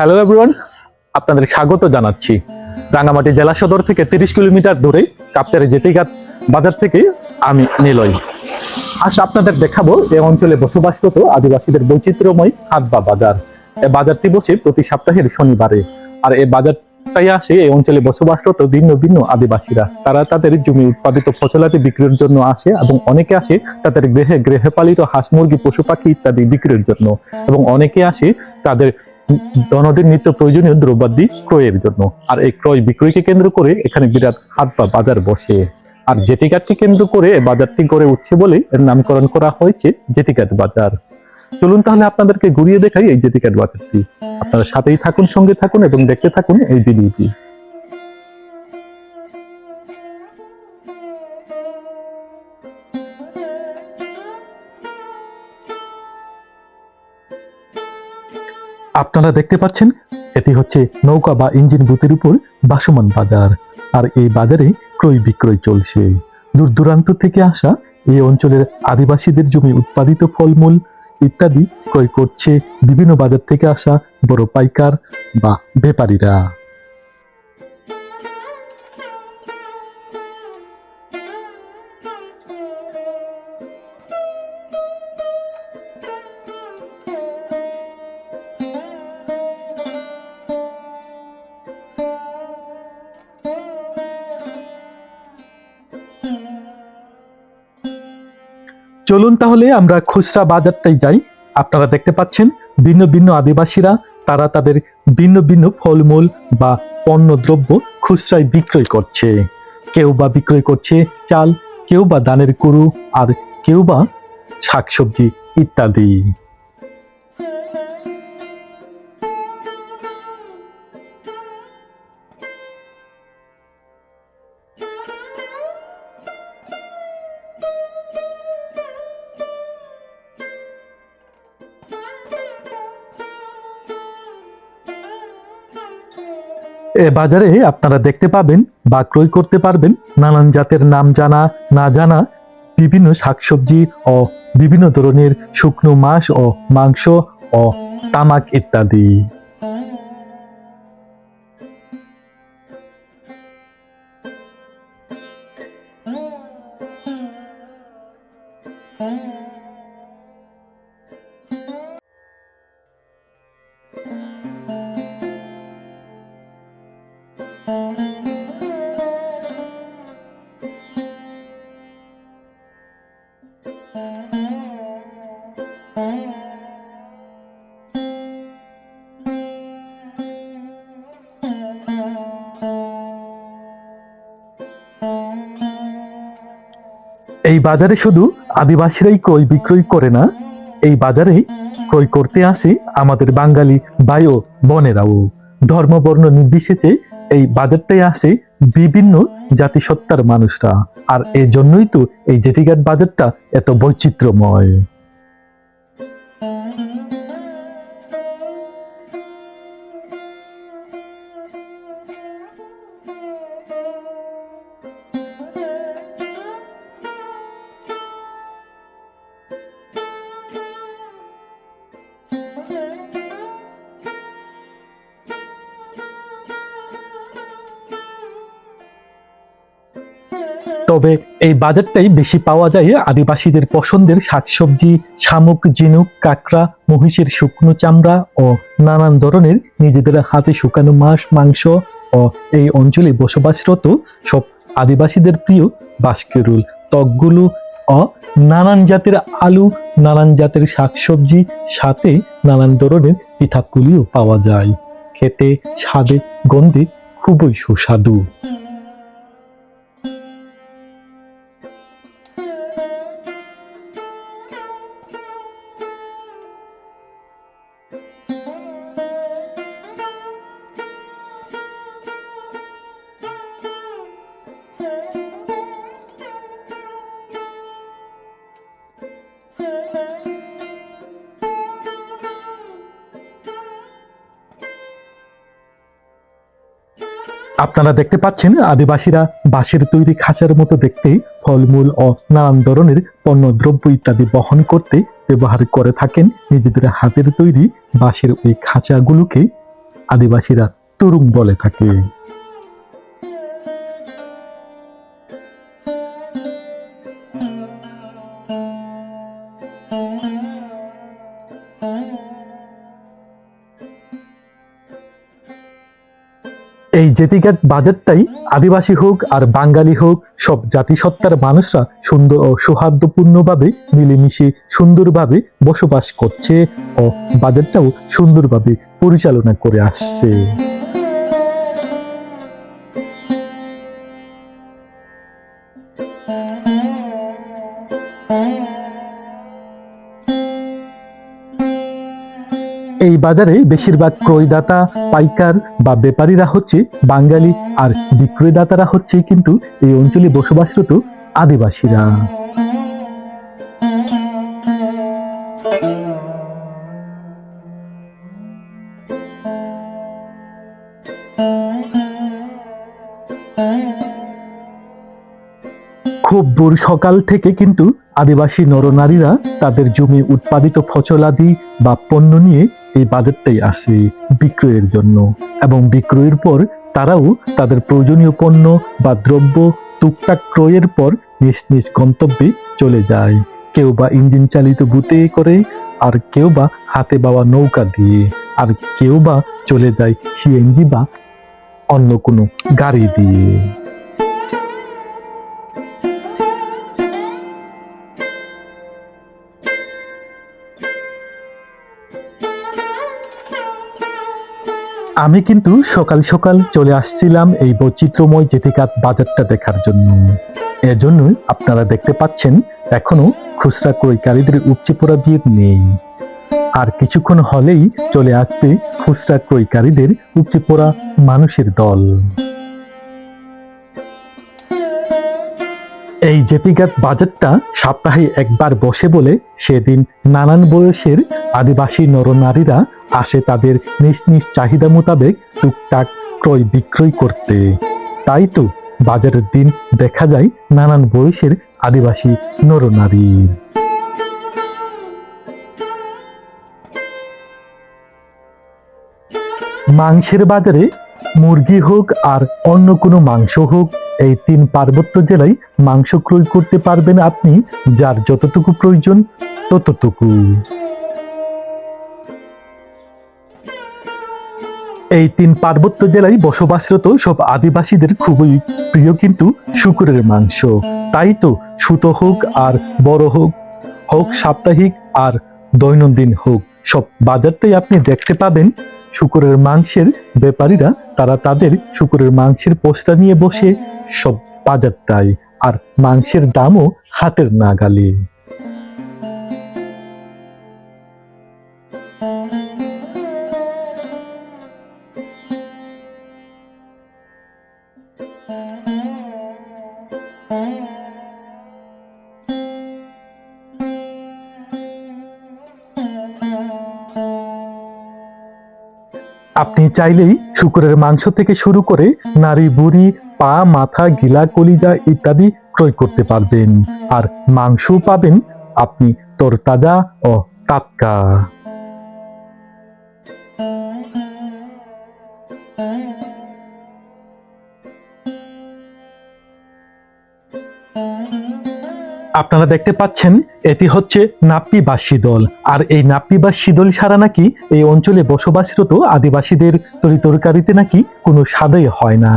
Hello everyone আপনাদের স্বাগত জানাচ্ছি। রাঙ্গামাটি জেলা সদর থেকে তিরিশ কিলোমিটার দূরে কাপ্তারে জেটিঘাট বাজার থেকে আমি নিলয়। আজ আপনাদের দেখাবো এই অঞ্চলে বসবাসরত আদিবাসীদের বৈচিত্র্যময় হাট বা বাজার। এই বাজারটি বসে প্রতি সপ্তাহের শনিবারে। আর এই বাজারটাই আসে এই অঞ্চলে বসবাসরত ভিন্ন ভিন্ন আদিবাসীরা। তারা তাদের জমি উৎপাদিত ফসলাদি বিক্রির জন্য আসে এবং অনেকে আসে তাদের গৃহে গৃহপালিত হাঁস মুরগি, পশু পাখি ইত্যাদি বিক্রির জন্য। এবং অনেকে আসে তাদের দৈনন্দিন নিত্য প্রয়োজনীয় দ্রব্যাদি ক্রয়ের জন্য। আর এই ক্রয় বিক্রয়কে কেন্দ্র করে এখানে বিরাট হাট বা বাজার বসে। আর জেটিঘাটকে কেন্দ্র করে বাজারটি গড়ে উঠছে বলে এর নামকরণ করা হয়েছে জেটিঘাট বাজার। চলুন তাহলে আপনাদেরকে ঘুরিয়ে দেখাই এই জেটিঘাট বাজারটি। আপনারা সাথেই থাকুন, সঙ্গে থাকুন এবং দেখতে থাকুন এই ভিডিওটি। আপনারা দেখতে পাচ্ছেন, এটি হচ্ছে নৌকা বা ইঞ্জিন বুথের উপর বাসমান বাজার, আর এই বাজারে ক্রয় বিক্রয় চলছে। দূর দূরান্ত থেকে আসা এই অঞ্চলের আদিবাসীদের জমি উৎপাদিত ফলমূল ইত্যাদি ক্রয় করছে বিভিন্ন বাজার থেকে আসা বড় পাইকার বা ব্যাপারীরা চলুন তাহলে আমরা খুচরা বাজারটাই যাই। আপনারা দেখতে পাচ্ছেন ভিন্ন ভিন্ন আদিবাসীরা, তারা তাদের ভিন্ন ভিন্ন ফলমূল বা পণ্য দ্রব্য খুচরায় বিক্রয় করছে। কেউ বা বিক্রয় করছে চাল, কেউ বা দানের কুরু আর কেউ বা শাকসবজি ইত্যাদি। বাজারে আপনারা দেখতে পাবেন বা ক্রয় করতে পারবেন নানান জাতের নাম জানা, না জানা, বিভিন্ন শাকসবজি ও বিভিন্ন ধরনের শুকনো মাছ ও মাংস ও তামাক ইত্যাদি। এই বাজারে শুধু আদিবাসীরাই ক্রয় বিক্রয় করে না, এই বাজারে ক্রয় করতে আসে আমাদের বাঙালি বায়ু বনেরাও। ধর্মবর্ণ নির্বিশেষে এই বাজারটাই আসে বিভিন্ন জাতিসত্তার মানুষরা। আর এই জন্যই তো এই জেটিঘাট বাজারটা এত বৈচিত্র্যময়। তবে এই বাজারটাই বেশি পাওয়া যায় আদিবাসীদের পছন্দের শাকসবজি, শামুক, ঝিনুক, কাঁকড়া, মহিষের শুকনো চামড়া ও নানান ধরনের নিজেদের হাতে শুকানো মাছ, মাংস ও এই অঞ্চলে বসবাসরত সব আদিবাসীদের প্রিয় বাস্কেরুল তকগুলো ও নানান জাতের আলু, নানান জাতের শাকসবজি, সাথে নানান ধরনের পিঠাপুলিও পাওয়া যায়। খেতে, স্বাদে, গন্ধে খুবই সুস্বাদু। আপনারা দেখতে পাচ্ছেন আদিবাসীরা বাঁশের তৈরি খাঁচার মতো দেখতে ফলমূল ও নানান ধরনের পণ্য দ্রব্য ইত্যাদি বহন করতে ব্যবহার করে থাকেন। নিজেদের হাতের তৈরি বাঁশের ওই খাঁচাগুলোকে আদিবাসীরা তুরুং বলে থাকে। এই বাজেটটাই আদিবাসী হোক আর বাঙালি হোক, সব জাতিসত্তার মানুষরা সুন্দর ও সৌহার্দ্যপূর্ণভাবে মিলেমিশে সুন্দরভাবে বসবাস করছে ও বাজারটাও সুন্দরভাবে পরিচালনা করে আসছে। বাজারে বেশিরভাগ ক্রয়দাতা, পাইকার বা ব্যাপারীরা হচ্ছে বাঙালি আর বিক্রয়দাতারা হচ্ছে কিন্তু এই অঞ্চলে বসবাসরত আদিবাসীরা। খুব ভোর সকাল থেকে কিন্তু আদিবাসী নরনারীরা তাদের জমি উৎপাদিত ফসলাদি বা পণ্য নিয়ে এই বাজারটাই আসে বিক্রয়ের জন্য। এবং বিক্রয়ের পর তারাও তাদের প্রয়োজনীয় পণ্য বা দ্রব্য টুকটাক ক্রয়ের পর নিজ নিজ গন্তব্যে চলে যায়। কেউ বা ইঞ্জিন চালিত বুতে করে, আর কেউ বা হাতে বাওয়া নৌকা দিয়ে, আর কেউ বা চলে যায় সিএনজি বা অন্য কোনো গাড়ি দিয়ে। আমি কিন্তু সকাল সকাল চলে আসছিলাম এই বৈচিত্র্যময় জেতিকাত বাজারটা দেখার জন্য। এজন্যই আপনারা দেখতে পাচ্ছেন এখনও খুচরা ক্রয়কারীদের উপচে পড়া ভিড় নেই। আর কিছুক্ষণ হলেই চলে আসবে খুচরা ক্রয়কারীদের উপচে পড়া মানুষের দল। এই জেতিঘাট বাজারটা সপ্তাহে একবার বসে বলে সেদিন নানান বয়সের আদিবাসী নরনারীরা আসে তাদের নিজ নিজ চাহিদা মোতাবেক টুকটাক ক্রয় বিক্রয় করতে। তাই তো বাজারের দিন দেখা যায় নানান বয়সের আদিবাসী নরনারীর মাংসের বাজারে মুরগি হোক আর অন্য কোনো মাংস হোক, এই তিন পার্বত্য জেলায় মাংস ক্রয় করতে পারবেন আপনি, যার যতটুকু প্রয়োজন ততটুকু। এই তিন পার্বত্য জেলায় বসবাসরত সব আদিবাসীদের খুবই প্রিয় কিন্তু শুকুরের মাংস। তাই তো সুতো হোক আর বড় হোক হোক সাপ্তাহিক আর দৈনন্দিন হোক, সব বাজারটাই আপনি দেখতে পাবেন শুকুরের মাংসের ব্যাপারীরা, তারা তাদের শুকুরের মাংসের পোস্টার নিয়ে বসে সব বাজারটায়, আর মাংসের দামও হাতের নাগালে। আপনি চাইলেই শুকুরের মাংস থেকে শুরু করে নারী বুড়ি, পা, মাথা, গিলা, কলিজা ইত্যাদি ক্রয় করতে পারবেন। আর মাংস পাবেন আপনি তরতাজা ও টাটকা। আপনারা দেখতে পাচ্ছেন, এটি হচ্ছে নাপ্পি বা শীদল আর এই নাপ্পি বা শীদল ছাড়া নাকি এই অঞ্চলে বসবাসরত আদিবাসীদের তরি তরকারিতে নাকি কোনো স্বাদই হয় না।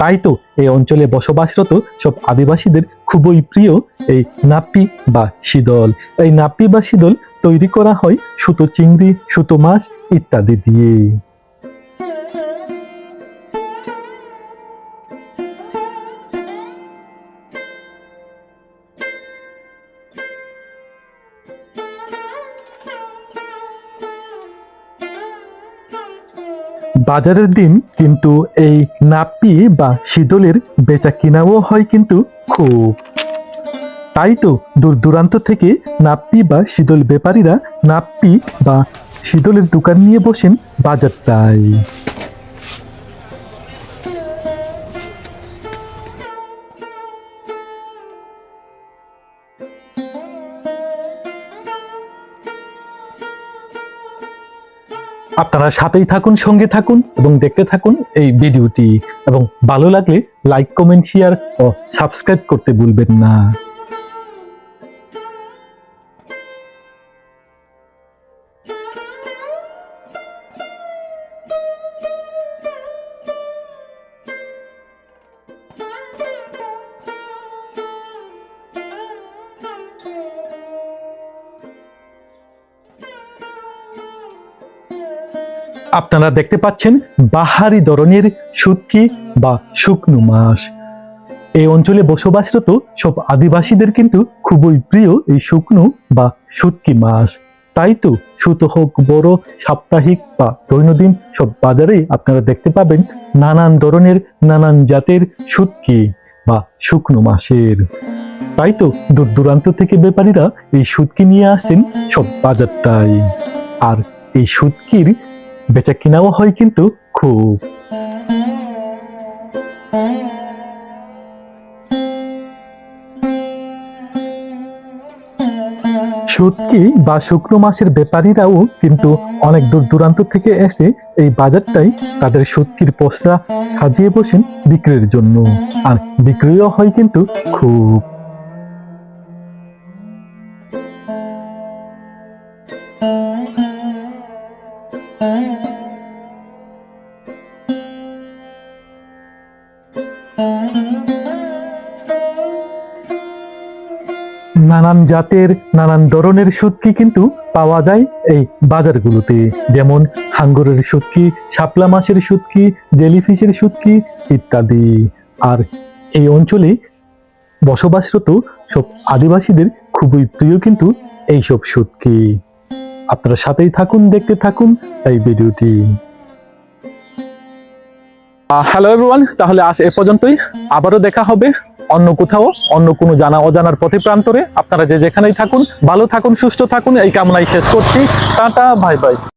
তাই তো এই অঞ্চলে বসবাসরত সব আদিবাসীদের খুবই প্রিয় এই নাপ্পি বা শীদল এই নাপ্পি বা শীদল তৈরি করা হয় সুতো চিংড়ি, সুতো মাছ ইত্যাদি দিয়ে। বাজারের দিন কিন্তু এই নাপি বা শীতলের বেচা কিনাও হয় কিন্তু খুব। তাই তো দূর দূরান্ত থেকে নাপ্পি বা শীতল ব্যাপারীরা নাপ্পি বা শীতলের দোকান নিয়ে বসেন বাজারটায়। আপনারা সাথেই থাকুন, সঙ্গে থাকুন এবং দেখতে থাকুন এই ভিডিওটি। এবং ভালো লাগলে লাইক কমেন্ট শেয়ার ও সাবস্ক্রাইব করতে ভুলবেন না। আপনারা দেখতে পাচ্ছেন বাহারি ধরনের শুটকি বা শুকনো মাছ। এই অঞ্চলে বসবাসরত সব আদিবাসীদের কিন্তু খুবই প্রিয় এই শুকনো বা শুটকি মাছ। তাই তো ছোট হোক, বড়, সাপ্তাহিক বা দৈনন্দিন সব বাজারেই আপনারা দেখতে পাবেন নানান ধরনের, নানান জাতের শুটকি বা শুকনো মাছের। তাই তো দূর দূরান্ত থেকে ব্যাপারীরা এই সুতকি নিয়ে আসেন সব বাজারটাই আর এই শুটকির বেচা কিনাও হয় কিন্তু খুব। শুটকি বা শুক্র মাসের ব্যাপারীরাও কিন্তু অনেক দূর দূরান্ত থেকে এসে এই বাজারটাই তাদের শুটকির পসরা সাজিয়ে বসেন বিক্রির জন্য। আর বিক্রিও হয় কিন্তু খুব। জাতের নানান ধরনের শুটকি কিন্তু পাওয়া যায় এই বাজারগুলোতে। যেমন হাঙ্গরের শুটকি শাপলা মাছের শুটকি জেলিফিশের শুটকি ইত্যাদি। আর এই অঞ্চলে বসবাসরত সব আদিবাসীদের খুবই প্রিয় কিন্তু এইসব শুটকি আপনারা সাথেই থাকুন, দেখতে থাকুন, এই ভিডিওটি। হ্যালো এভরিওয়ান তাহলে আজ এ পর্যন্তই। আবারও দেখা হবে অন্য কোথাও, অন্য কোনো জানা অজানার পথে প্রান্তরে। আপনারা যে যেখানেই থাকুন, ভালো থাকুন, সুস্থ থাকুন, এই কামনাই শেষ করছি। Tata bye bye